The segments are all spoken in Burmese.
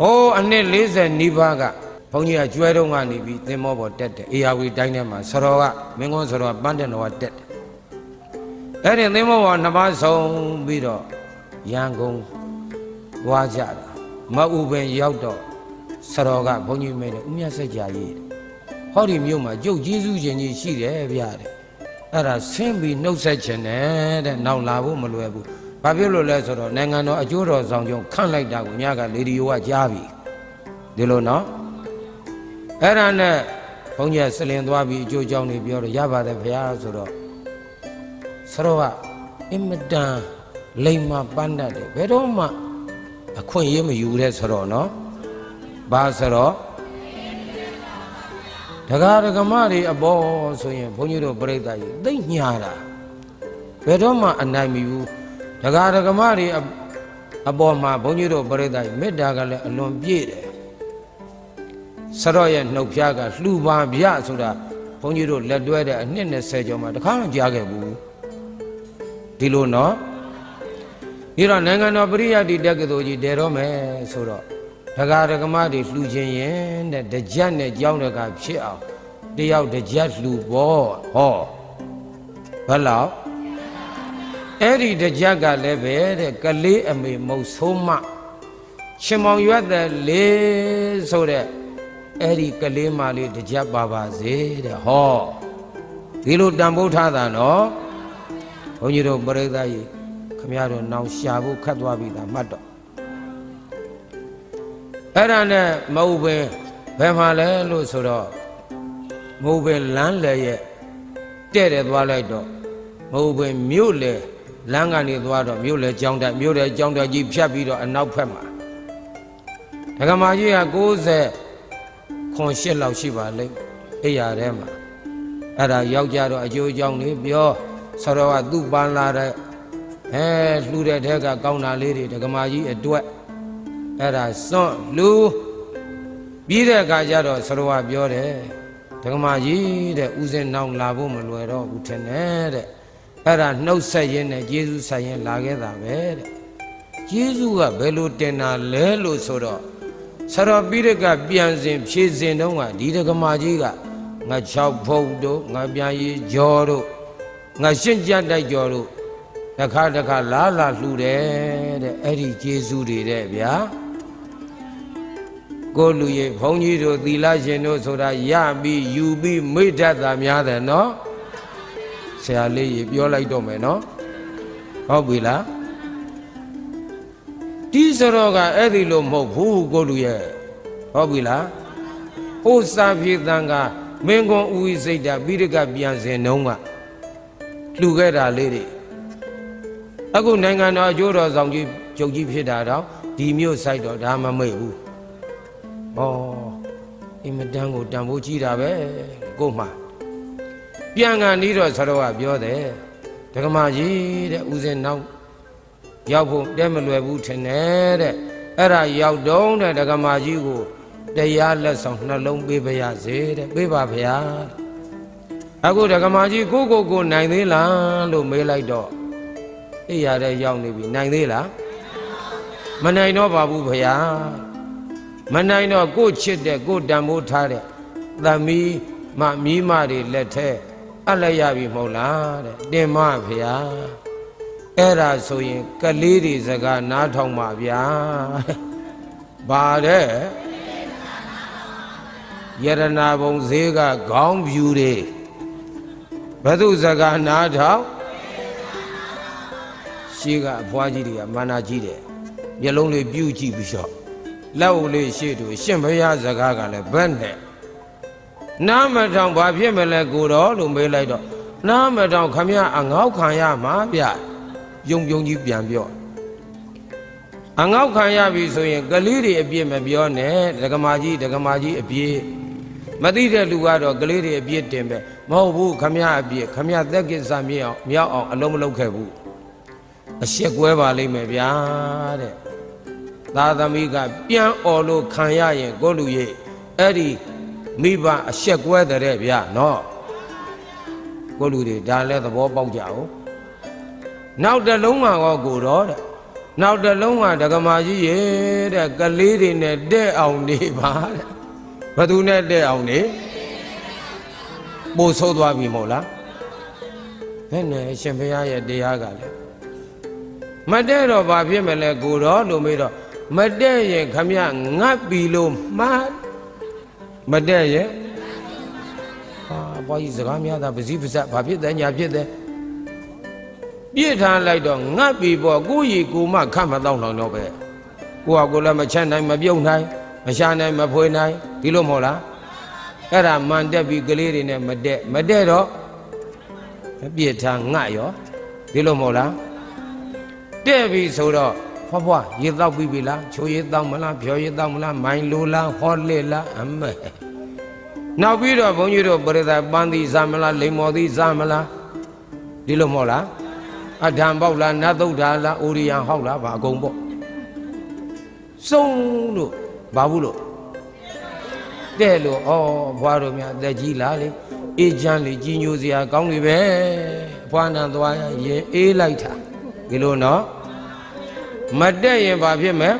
ဟိုးအနှစ်40နီးပါးကဘုန်းကြီးကကျွဲတုံးကနေပြီးသင်္ဘောပေါ်တက်တယ်အေယာဝီတိုင်းထဲမှာဆရောကမင်းကွန်းဆရောကပန်းတဲ့တော်ကတက်တယ်အဲ့ဒီသင်္ဘောပေါ်နှစ်ပါးဆုံးပြီးတော့ရန်ကုန်သွားကြတာမအူပင်ရောက်တော့ဆရောကဘုန်းကြီးမင်းနဲ့ဥမြတ်စက်ကြာရေးတယ်ဟောဒီမြို့မှာကျုပ်ကျေးဇူးရှင်ကြီးရှိတယ်ဗျာတဲ့အဲ့ဒါဆင်းပြီးနှုတ်ဆက်ခြင်းနဲ့တဲ့နောက်လာဖို့မလွယ်ဘူး ဘာဖြစ်လို့လဲဆိုတော့နိုင်ငံတော်အကျိုးတော်ဆောင်ကျုံခန့်လိုက်တာကိုညကလေဒီယိုကကြားပြီဒီလိုနော်အဲ့ဒါနဲ့ဘုန်းကြီးကစလင်သွားပြီးအကျိုးကြောင့်နေပြောတော့ရပါတယ်ဗျာဆိုတော့ဆရောကအင်မတန်လိမ္မာပန်းတတ်တယ်ဘယ်တော့မှအခွင့်အရေးမယူတဲ့ဆိုတော့နော်ဘာဆိုတော့ဒကာဒကမတွေအပေါ်ဆိုရင်ဘုန်းကြီးတို့ပြိဿကြီးသိမ့်ညာတာဘယ်တော့မှအနိုင်မယူ ဒကာဒကမတွေအအပေါ်မှာဘုန်းကြီးတို့ပြိဿကြီးမေတ္တာကလည်းအလွန်ပြည့်တယ်ဆရော့ရဲ့နှုတ်ဖျားကလှူပါဗျဆိုတာဘုန်းကြီးတို့လက်တွဲတဲ့အနှစ်20ကျော်မှတခါမှကြားခဲ့ဘူးဒီလိုနော်ပြီးတော့နိုင်ငံတော်ပရိယတ်တိတက္ကသိုလ်ကြီးတည်တော့မယ်ဆိုတော့ဒကာဒကမတွေလှူခြင်းရင်တဲ့တကြက်နဲ့ကြောင်းတကဖြစ်အောင်တယောက်တကြက်လှူပေါ့ဟောဘယ်လောက် အဲ့ဒီတကြက်ကလည်းပဲတဲ့ကလေးအမေမုတ်ဆိုးမရှင်မောင်ရွက်တဲ့လေးဆိုတဲ့အဲ့ဒီကလေးမလေးတကြက်ပါပါစေတဲ့ဟောဒီလိုတန်ဖိုးထားတာနော်ဘုန်းကြီးတို့ပရိသတ်ကြီးခမရတို့နောင်ရှာဖို့ခတ်သွားပြီသားမှတ်တော့အဲ့ဒါနဲ့မဟုတ်ပဲဘယ်မှာလဲလို့ဆိုတော့မဟုတ်ပဲလမ်းလေရဲ့တဲ့တယ်သွားလိုက်တော့မဟုတ်ပဲမြို့လေ လမ်းကနေသွားတော့မြို့လေကြောင်းတက်မြို့လေကြောင်းတက်ကြီးဖြတ်ပြီးတော့အနောက်ဖက်မှာဒကမာကြီးက90ခွန်ရှစ်လောက်ရှိပါလိမ့်အိယာထဲမှာအဲ့ဒါယောက်ျားတော့အကျိုးအကြောင်းလေးပြောဆရာကသူ့ပန်းလာတဲ့အဲလှူတဲ့ထက်ကကောင်းတာလေးတွေဒကမာကြီးအတွက်အဲ့ဒါစွန့်လူပြီးတဲ့အခါကျတော့ဆရာကပြောတယ်ဒကမာကြီးတဲ့ဥစဉ်နောင်လာဖို့မလွယ်တော့ဘူးထင်တယ်တဲ့ အဲ့ဒါနှုတ်ဆက်ရင်းနဲ့ယေရှုဆိုင်ရင်လာခဲ့တာပဲတဲ့ယေရှုကဘယ်လိုတင်တာလဲလို့ဆိုတော့ဆရာပိရကပြန်စဉ်ဖြည့်စဉ်တုန်းကဒီဒကမာကြီးကငါ6ဖုတ်တို့ငါပြန်ရီကြောတို့ငါရှင်းကြတိုက်ကြောတို့တစ်ခါတစ်ခါလာလာလှူတယ်တဲ့အဲ့ဒီယေရှုတွေတဲ့ဗျာကိုလူရေဘုန်းကြီးတို့သီလရှင်တို့ဆိုတာရပြီးယူပြီးမိတတ်တာများတယ်နော် ဆရာလေးရေပြောလိုက်တော့မယ်နော်ဟုတ်ပြီလားဒီစရောကအဲ့ဒီလိုမဟုတ်ဘူးကိုလူရဲ့ဟုတ်ပြီလားဟိုစာပြေတန်ကမင်းကွန်ဦးဝိစိတ်တာပိရကပြန်စင်နှုံးကလှူခဲ့တာလေးတွေအခုနိုင်ငံတော်အကျိုးတော်ဆောင်ကြီးကျုပ်ကြီးဖြစ်တာတော့ဒီမျိုးဆိုင်တော့ဒါမမိတ်ဘူးဩအင်မတန်ကိုတန်ဖိုးကြီးတာပဲကို့မှာ ပြန်ကန်ပြီးတော့ဆရာကပြောတယ်ဒကမာကြီးတဲ့ဦးစင်နောက်ရောက်ဖို့တဲမလွယ်ဘူးထင်တယ်တဲ့အဲ့ဒါရောက်တော့တဲ့ဒကမာကြီးကိုတရားလက်ဆောင်နှလုံးပေးပါရစေတဲ့ပေးပါဗျာအခုဒကမာကြီးကိုကိုကိုနိုင်သေးလားလို့မေးလိုက်တော့အိရတဲ့ရောက်နေပြီနိုင်သေးလားမနိုင်တော့ပါဘူးဗျာမနိုင်တော့ကိုချစ်တဲ့ကိုတန်ဖိုးထားတဲ့သမီးမမီးမတွေလက်ထဲ အလည်းရပြီမဟုတ်လားတဲ့တင်မဗျာအဲ့ဒါဆိုရင်ကလေးတွေစကားနားထောင်ပါဗျာဘာတဲ့ယရနာဘုံဈေးကခေါင်းဖြူတွေဘသူစကားနားထောင်ရှေးကအဖွားကြီးတွေကမာနာကြီးတယ်မျက်လုံးလေးပြူးကြည့်ပြီးတော့လက်ဦးလေးရှေ့တူရှင်ဘုရားစကားကလည်းဘက်နဲ့ နားမထောင်ဘာဖြစ်မလဲကိုတော်လို့မေးလိုက်တော့နားမထောင်ခမရအငေါက်ခံရမှာဗျယုံပြုံကြီးပြန်ပြောအငေါက်ခံရပြီဆိုရင်ကလေးတွေအပြစ်မပြောနဲ့ဒကမာကြီးဒကမာကြီးအပြစ်မသိတဲ့လူကတော့ကလေးတွေအပြစ်တင်ပဲမဟုတ်ဘူးခမရအပြစ်ခမရသက်ကိစ္စမြေအောင်မြောက်အောင်အလုံးမလုံးခဲ့ဘူးအရှက်ကွဲပါလိမ့်မယ်ဗျာတဲ့သာသမီကပြန်អော်လို့ခံရရင်ကိုလူရဲ့အဲ့ဒီ မိဘအရှက်ကွဲတဲ့ဗျာနော်ကိုလူတွေဒါလည်းသဘောပေါက်ကြအောင်နောက်တစ်လုံးမှာကောကိုတော့တဲ့နောက်တစ်လုံးကဒကမာကြီးရေတဲ့ကလေးတွေနဲ့တဲ့အောင်နေပါတဲ့ဘသူနဲ့တဲ့အောင်နေပို့ဆိုးသွားပြီမဟုတ်လားဘယ်နဲ့အရှင်ဘုရားရဲ့တရားကလည်းမတဲ့တော့ဘာဖြစ်မလဲကိုတော့လို့မေးတော့မတဲ့ရင်ခမငတ်ပြီလို့မှား မတဲ့ရင်ဟာဘွားကြီးစကားများတာပစည်းပစပ်ဘာဖြစ်တယ်ညာဖြစ်တယ်ပြစ်ထားလိုက်တော့ငတ်ပြီပေါ့ကိုရီကိုမခတ်မတော့တော့တော့ပဲကိုကကိုလည်းမချမ်းနိုင်မပြုတ်နိုင်မရှာနိုင်မဖွေနိုင်ဒီလိုမဟုတ်လားအဲ့ဒါမန်တက်ပြီးကလေးတွေနဲ့မတက်မတက်တော့ပြစ်ထားငတ်ရောဒီလိုမဟုတ်လားတဲ့ပြီဆိုတော့ ဖွားဖွားရေတောက်ပြီးပြီလားချိုးရေတောက်မလားဖြောရေတောက်မလားမိုင်လိုလားဟောလက်လားအမဲနောက်ပြီးတော့ဘုန်းကြီးတို့ပရိသတ်ပန်းသီးစားမလားလိမ္မော်သီးစားမလားဒီလိုမဟုတ်လားအထံပေါက်လားနတ်သုဒ္ဓါလားအိုရိယံဟောက်လားဗာအကုန်ပေါ့စုံလို့ဘာဘူးလို့တဲ့လို့ဩဘွားတို့များအသက်ကြီးလားလေအေးချမ်းလေကြီးညိုစရာကောင်းပြီပဲဘွားနံသွားရင်အေးလိုက်တာဒီလိုနော် မတက်ရင်ဘာဖြစ်မလဲ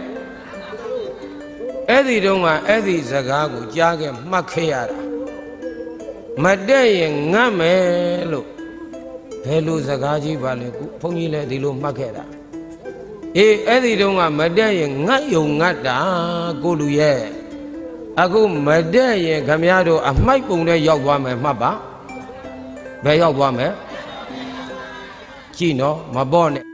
အဲ့ဒီတုန်းကအဲ့ဒီစကားကိုကြားခဲ့မှတ်ခဲ့ရတာမတက်ရင်ငတ်မယ်လို့ဘယ်လိုစကားကြီးပါလဲခုဘုန်းကြီးလည်းဒီလိုမှတ်ခဲ့တာအေးအဲ့ဒီတုန်းကမတက်ရင်ငတ်ယုံငတ်တာကိုလူရဲ့အခုမတက်ရင်ခမရတို့အမိုက်ပုံနဲ့ရောက်သွားမယ်မှတ်ပါဘယ်ရောက်သွားမယ်ကြည့်နော်မပေါ့နဲ့